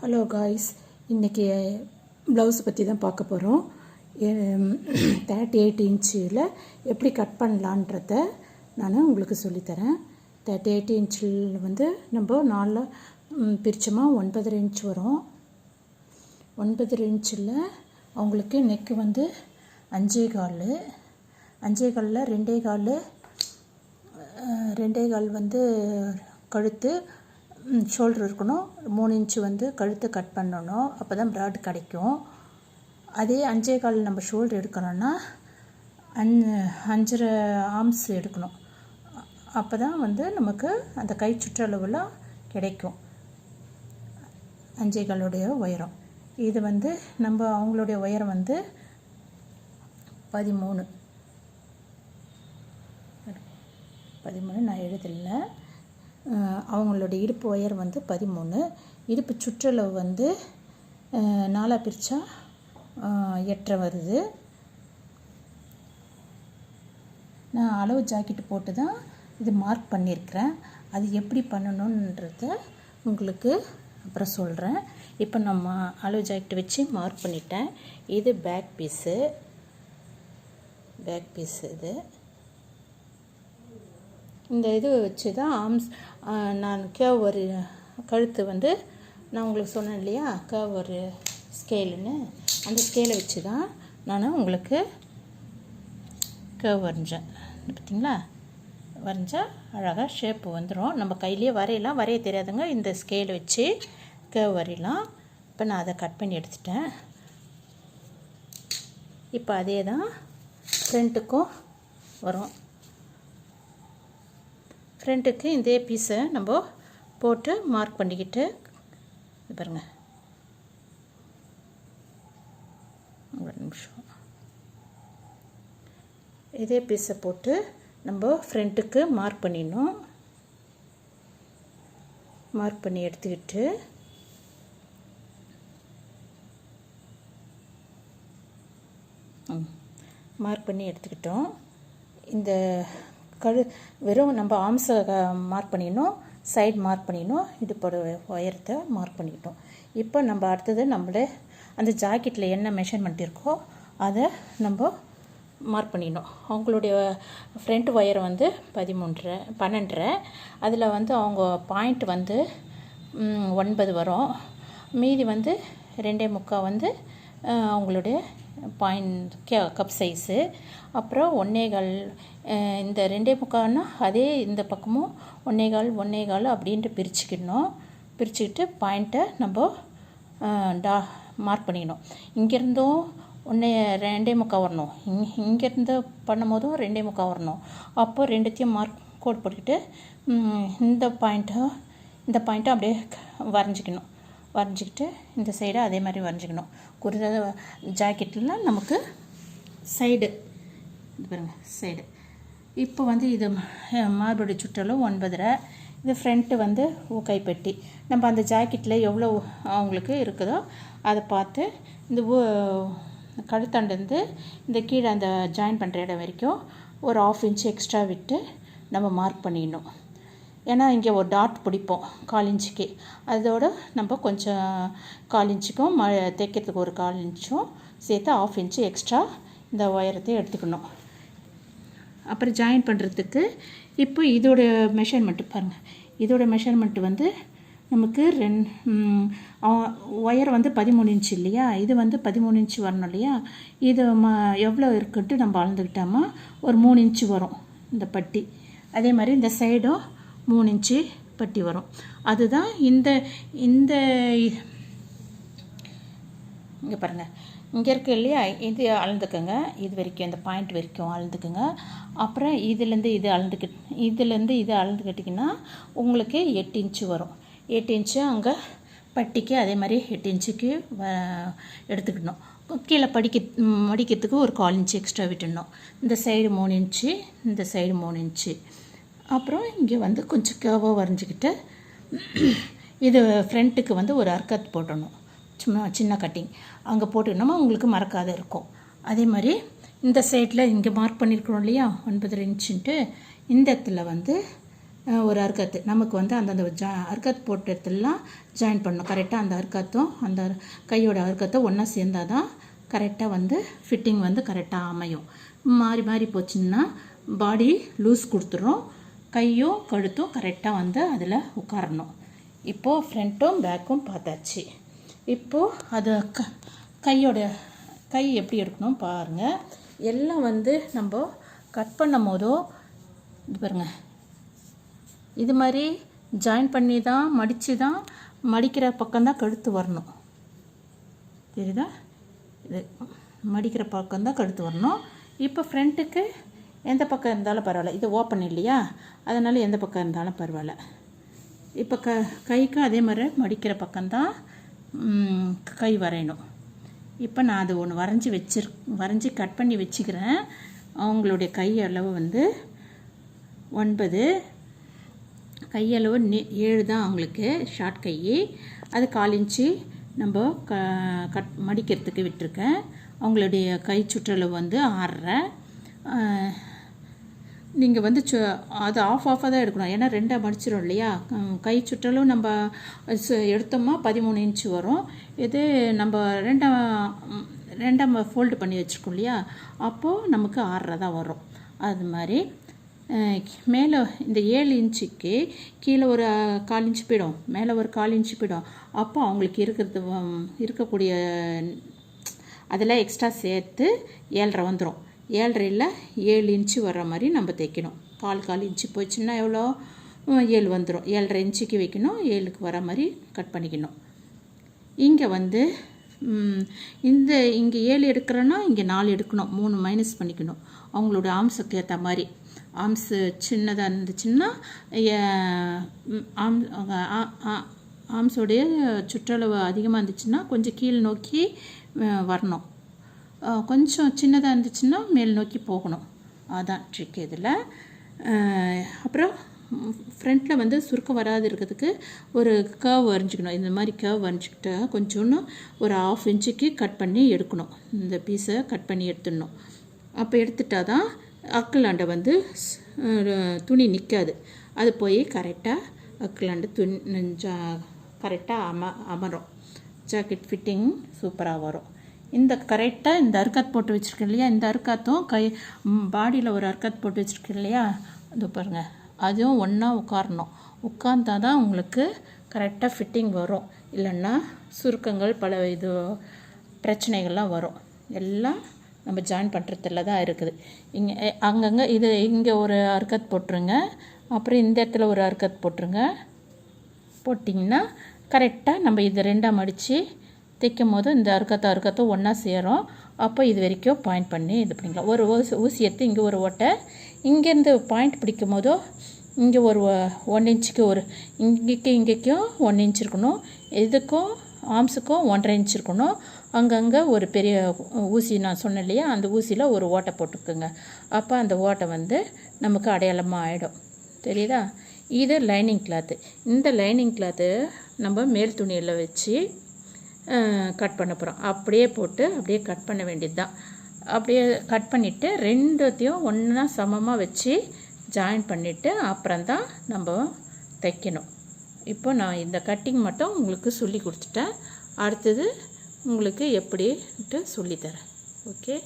Hello guys இன்றைக்கி blouse பற்றி தான் பார்க்க போகிறோம் தேர்ட்டி எயிட் இன்ச்சில் எப்படி கட் பண்ணலான்றத நான் உங்களுக்கு சொல்லித்தரேன். தேர்ட்டி எயிட் இன்ச்சில் வந்து நம்ம நாலு பிரிச்சமாக ஒன்பதரை இன்ச் வரும். ஒன்பதரை இன்ச்சில் அவங்களுக்கு நெக்கு வந்து அஞ்சே கால். அஞ்சே காலில் ரெண்டே கால் ரெண்டே கால் வந்து கழுத்து ஷோல்டர் இருக்கணும். மூணு இன்ச்சு வந்து கழுத்து கட் பண்ணணும். அப்போ தான் ப்ராட் கிடைக்கும். அதே அஞ்சே கால் நம்ம ஷோல்டர் எடுக்கணும்னா அஞ் அஞ்சரை ஆர்ம்ஸ் எடுக்கணும். அப்போ தான் வந்து நமக்கு அந்த கை சுற்றளவுலாம் கிடைக்கும். அஞ்சே காலுடைய உயரம். இது வந்து நம்ம அவங்களுடைய உயரம் வந்து பதிமூணு. பதிமூணு நான் எழுதலை. அவங்களோட இடுப்பு ஒயர் வந்து பதிமூணு. இடுப்பு சுற்றளவு வந்து நாலாக நாலா பிரித்தா எட்டரை வருது. நான் அளவு ஜாக்கெட்டு போட்டு தான் இது மார்க் பண்ணியிருக்கிறேன். அது எப்படி பண்ணணுன்றத உங்களுக்கு அப்புறம் சொல்கிறேன் இப்போ நம்ம அளவு ஜாக்கெட் வச்சு மார்க் பண்ணிட்டேன். இது பேக் பீஸு பேக் பீஸ் இது. இந்த இது வச்சு தான் ஆம்ஸ் நான் கேவ் ஒரு கழுத்து வந்து நான் உங்களுக்கு சொன்னேன் இல்லையா? கேவ் ஒரு ஸ்கேலுன்னு அந்த ஸ்கேலை வச்சு தான் நான் உங்களுக்கு கேவ் வரைஞ்சேன். பார்த்தீங்களா வரைஞ்சால் அழகாக ஷேப் வந்துடும் நம்ம கையிலேயே வரையலாம். வரைய தெரியாதுங்க. இந்த ஸ்கேல் வச்சு கேவ் வரையலாம். இப்போ நான் அதை கட் பண்ணி எடுத்துட்டேன். இப்போ அதே தான் ஃப்ரண்ட்டுக்கும் வரும். ஃப்ரண்ட்டுக்கு இதே பீஸை நம்ம போட்டு மார்க் பண்ணிக்கிட்டு இது பாருங்க. ஒரு நிமிஷம். இதே பீஸை போட்டு நம்ம ஃப்ரண்ட்டுக்கு மார்க் பண்ணிடணும். மார்க் பண்ணி எடுத்துக்கிட்டு மார்க் பண்ணி எடுத்துக்கிட்டோம். இந்த கழு வெறும் நம்ம ஆம்ஸை மார்க் பண்ணிடணும் சைடு மார்க் பண்ணிடணும் இடுப்போட உயரத்தை மார்க் பண்ணிக்கிட்டோம் இப்போ நம்ம அடுத்தது நம்மளே அந்த ஜாக்கெட்டில் என்ன மெஷர்மெண்ட் இருக்கோ அதை நம்ம மார்க் பண்ணிடணும். அவங்களுடைய ஃப்ரண்ட் ஒயர் வந்து பதிமூன்றரை பன்னெண்டரை அதில் வந்து அவங்க பாயிண்ட் வந்து ஒன்பது வரும். மீதி வந்து ரெண்டே முக்கால் வந்து அவங்களுடைய பாயிண்ட் கே கப் சைஸு அப்புறம் ஒன்னேகால் இந்த ரெண்டே முக்கால்னா அதே இந்த பக்கமும் ஒன்னேகால் ஒன்னேகால் அப்படின்ட்டு பிரிச்சுக்கிடணும். பிரிச்சுக்கிட்டு பாயிண்ட்டை நம்ம டா மார்க் பண்ணிக்கணும். இங்கேருந்தும் ஒன்றே ரெண்டே முக்கால் வரணும். இங் இங்கேருந்து பண்ணும் போதும் ரெண்டே முக்கால் வரணும். அப்போ ரெண்டுத்தையும் மார்க் கோட் போட்டுக்கிட்டு இந்த பாயிண்ட்டை இந்த பாயிண்ட்டை அப்படியே வரைஞ்சிக்கணும். வரைஞ்சிக்கிட்டு இந்த சைடை அதே மாதிரி வரைஞ்சிக்கணும். குருத ஜாக்கெட்டில் நமக்கு சைடு. இது பாருங்கள் சைடு. இப்போ வந்து இது மார்படி சுற்றலும் ஒன்பதரை. இது ஃப்ரண்ட்டு வந்து ஊ நம்ம அந்த ஜாக்கெட்டில் எவ்வளோ அவங்களுக்கு இருக்குதோ அதை பார்த்து இந்த ஊ இந்த கீழே அந்த ஜாயின் பண்ணுற இடம் வரைக்கும் ஒரு ஆஃப் இன்ச் எக்ஸ்ட்ரா விட்டு நம்ம மார்க் பண்ணிடணும். ஏன்னா இங்கே ஒரு டாட் பிடிப்போம் கால் இன்ச்சுக்கு. அதோட நம்ம கொஞ்சம் கால் இன்ச்சுக்கும் ம தைக்கிறதுக்கு ஒரு கால் இன்ச்சும் சேர்த்து ஆஃப் இன்ச்சு எக்ஸ்ட்ரா இந்த உயரத்தை எடுத்துக்கணும். அப்புறம் ஜாயின் பண்ணுறதுக்கு இப்போ இதோட மெஷர்மெண்ட்டு பாருங்கள் இதோட மெஷர்மெண்ட் வந்து நமக்கு ரெண் ஒயர் வந்து பதிமூணு இன்ச்சு இல்லையா? இது வந்து பதிமூணு இன்ச்சு வரணும் இல்லையா? இது ம எவ்வளோ இருக்குன்ட்டு நம்ம அளந்துக்கிட்டோமா? ஒரு மூணு இன்ச்சு வரும் இந்த பட்டி. அதே மாதிரி இந்த சைடும் மூணு இன்ச்சு பட்டி வரும். அதுதான் இந்த இந்த இங்கே பாருங்கள் இங்கே இருக்கு இல்லையா? இது அளந்துக்குங்க. இது வரைக்கும் இந்த பாயிண்ட் வரைக்கும் அளந்துக்குங்க. அப்புறம் இதுலேருந்து இது அளந்துக்கு இதுலேருந்து இது அளந்துக்கிட்டிங்கன்னா உங்களுக்கு எட்டு இன்ச்சு வரும். எட்டு இன்ச்சு அங்கே பட்டிக்கு அதே மாதிரி எட்டு இன்ச்சுக்கு வ- எடுத்துக்கணும் கீழே படிக்க மடிக்கிறதுக்கு ஒரு கால் இன்ச்சு எக்ஸ்ட்ரா விட்டுடணும். இந்த சைடு மூணு இன்ச்சு இந்த சைடு மூணு இன்ச்சு அப்புறம் இங்கே வந்து கொஞ்சம் கேவாக வரைஞ்சிக்கிட்டு இது ஃப்ரண்ட்டுக்கு வந்து ஒரு அர்க்கத் போட்டணும் சும்மா சின்ன கட்டிங் அங்கே போட்டுக்கணுமா உங்களுக்கு மறக்காத இருக்கும். அதே மாதிரி இந்த சைடில் இங்கே மார்க் பண்ணியிருக்கிறோம் இல்லையா? ஒன்பது இன்ச்சுன்ட்டு இந்த இடத்துல வந்து ஒரு அர்க்கத்து நமக்கு வந்து அந்தந்த ஜா அர்க்கத் போட்ட இடத்துலலாம் ஜாயின் பண்ணணும். கரெக்டாக அந்த அர்க்கத்தும் அந்த கையோட அர்க்கத்தும் ஒன்றா சேர்ந்தால் தான் கரெக்டாக வந்து ஃபிட்டிங் வந்து கரெக்டாக அமையும். மாறி மாறி போச்சுன்னா பாடி லூஸ் கொடுத்துரும் கையும் கழுத்தும் கரெக்டாக வந்து அதில் உட்காரணும். இப்போது ஃப்ரண்ட்டும் பேக்கும் பார்த்தாச்சு. இப்போது அது க கையோட கை எப்படி இருக்கணும் பாருங்கள் எல்லாம் வந்து நம்ம கட் பண்ணும் போதோ இது பாருங்கள் இது மாதிரி ஜாயின் பண்ணி தான் மடித்து தான் மடிக்கிற பக்கம்தான் கழுத்து வரணும். தெரியுதா? இது மடிக்கிற பக்கம் தான் கழுத்து வரணும். இப்போ ஃப்ரண்ட்டுக்கு எந்த பக்கம் இருந்தாலும் பரவாயில்ல. இது ஓப்பன் இல்லையா? அதனால் எந்த பக்கம் இருந்தாலும் பரவாயில்ல. இப்போ க கைக்கு அதே மாதிரி மடிக்கிற பக்கம்தான் கை வரையணும். இப்போ நான் அது ஒன்று வரைஞ்சி வச்சிரு வரைஞ்சி கட் பண்ணி வச்சுக்கிறேன். அவங்களுடைய கையளவு வந்து ஒன்பது. கையளவு நெ ஏழு தான் அவங்களுக்கு ஷார்ட் கை. அது கால் இன்ச்சு நம்ம க கட் மடிக்கிறதுக்கு விட்டுருக்கேன். அவங்களுடைய கை சுற்றளவு வந்து ஆறரை. நீங்கள் வந்து சு அது ஆஃப் ஆஃபாக தான் எடுக்கணும். ஏன்னா ரெண்டாக மடிச்சிடும் இல்லையா? கை சுற்றலும் நம்ம சு- பதிமூணு இன்ச்சு வரும். இது நம்ம ரெண்டாம் ரெண்டாம் ஃபோல்டு பண்ணி வச்சுருக்கோம் இல்லையா? அப்போது நமக்கு ஆறரை தான் வரும். அது மாதிரி மேலே இந்த ஏழு இன்ச்சுக்கு கீழே ஒரு கால் இன்ச்சு போயிடும். மேலே ஒரு கால் இன்ச்சு போயிடும். அப்போ அவங்களுக்கு இருக்கிறது இருக்கக்கூடிய அதெல்லாம் எக்ஸ்ட்ரா சேர்த்து ஏழரை வந்துடும் ஏழரையில் ஏழு இன்ச்சு வர்ற மாதிரி நம்ம தைக்கணும். கால் கால் இன்ச்சு போச்சுன்னா எவ்வளோ? ஏழு வந்துடும் ஏழரை இன்ச்சுக்கு வைக்கணும். ஏழுக்கு வர மாதிரி கட் பண்ணிக்கணும். இங்கே வந்து இந்த இங்கே ஏழு எடுக்கிறோன்னா இங்கே நாலு எடுக்கணும். மூணு மைனஸ் பண்ணிக்கணும். அவங்களோட ஆம்ஸுக்கு ஏற்ற மாதிரி. ஆம்ஸு சின்னதாக இருந்துச்சுன்னா ஆம் ஆம்ஸோடைய சுற்றளவு அதிகமாக இருந்துச்சுன்னா கொஞ்சம் கீழ் நோக்கி வரணும். கொஞ்சம் சின்னதாக இருந்துச்சுன்னா மேல் நோக்கி போகணும். அதான் ட்ரிக் இதில். அப்புறம் ஃப்ரண்ட்டில் வந்து சுருக்கம் வராது இருக்கிறதுக்கு ஒரு கர்வ் வரைஞ்சிக்கணும். இந்த மாதிரி கர்வ் வரைஞ்சிக்கிட்டா கொஞ்சோன்னு ஒரு ஆஃப் இன்ச்சுக்கு கட் பண்ணி எடுக்கணும். இந்த பீஸை கட் பண்ணி எடுத்துடணும். அப்போ எடுத்துட்டா தான் அக்கலாண்டை வந்து துணி நிற்காது அது போய் கரெக்டாக அக்கலாண்டு துணி கரெக்டாக அம அமரும். ஜாக்கெட் ஃபிட்டிங் சூப்பராக வரும். இந்த கரெக்டாக இந்த அறுக்கத் போட்டு வச்சுருக்கேன் இல்லையா? இந்த அர்க்கத்தும் கை பாடியில் ஒரு அறுக்கத் போட்டு வச்சுருக்கேன் இல்லையா? இது பாருங்கள் அதுவும் ஒன்றா உட்காரணும். உட்கார்ந்தா தான் உங்களுக்கு கரெக்டாக ஃபிட்டிங் வரும். இல்லைன்னா சுருக்கங்கள் பல இது பிரச்சனைகள்லாம் வரும். எல்லாம் நம்ம ஜாயின் பண்ணுறதுல தான் இருக்குது. இங்கே அங்கங்கே இது இங்கே ஒரு அர்க்கத் போட்டுருங்க. அப்புறம் இந்த இடத்துல ஒரு அர்க்கத் போட்டுருங்க. போட்டிங்கன்னா கரெக்டாக நம்ம இது ரெண்டாக மடித்து தைக்கும் போது இந்த அறுக்கத்தை அறுக்கத்தை ஒன்றா சேரும். அப்போ இது வரைக்கும் பாயிண்ட் பண்ணி. இது பண்ணிக்கலாம். ஒரு ஊசி ஊசி எடுத்து இங்கே ஒரு ஓட்டை. இங்கேருந்து பாயிண்ட் பிடிக்கும் போதோ இங்கே ஒரு ஒன் இன்ச்சுக்கு ஒரு இங்கேக்கு இங்கேக்கும் ஒன் இன்ச் இருக்கணும். இதுக்கும் ஆம்ஸுக்கும் ஒன்றரை இன்ச் இருக்கணும். அங்கங்கே ஒரு பெரிய ஊசி நான் சொன்னேன் இல்லையா? அந்த ஊசியில் ஒரு ஓட்டை போட்டுக்குங்க. அப்போ அந்த ஓட்டை வந்து நமக்கு அடையாளமாக ஆகிடும் தெரியுதா? இது லைனிங் கிளாத்து இந்த லைனிங் கிளாத்து நம்ம மேல் துணியில் வச்சு கட் பண்ண போகிறோம் அப்படியே போட்டு அப்படியே கட் பண்ண வேண்டியது தான் அப்படியே கட் பண்ணிவிட்டு ரெண்டுத்தையும் ஒன்றா சமமாக வச்சு ஜாயின் பண்ணிவிட்டு அப்புறம்தான் நம்ம தைக்கணும். இப்போ நான் இந்த கட்டிங் மட்டும் உங்களுக்கு சொல்லி கொடுத்துட்டேன். அடுத்தது உங்களுக்கு எப்படின்ட்டு சொல்லித்தரேன் ஓகே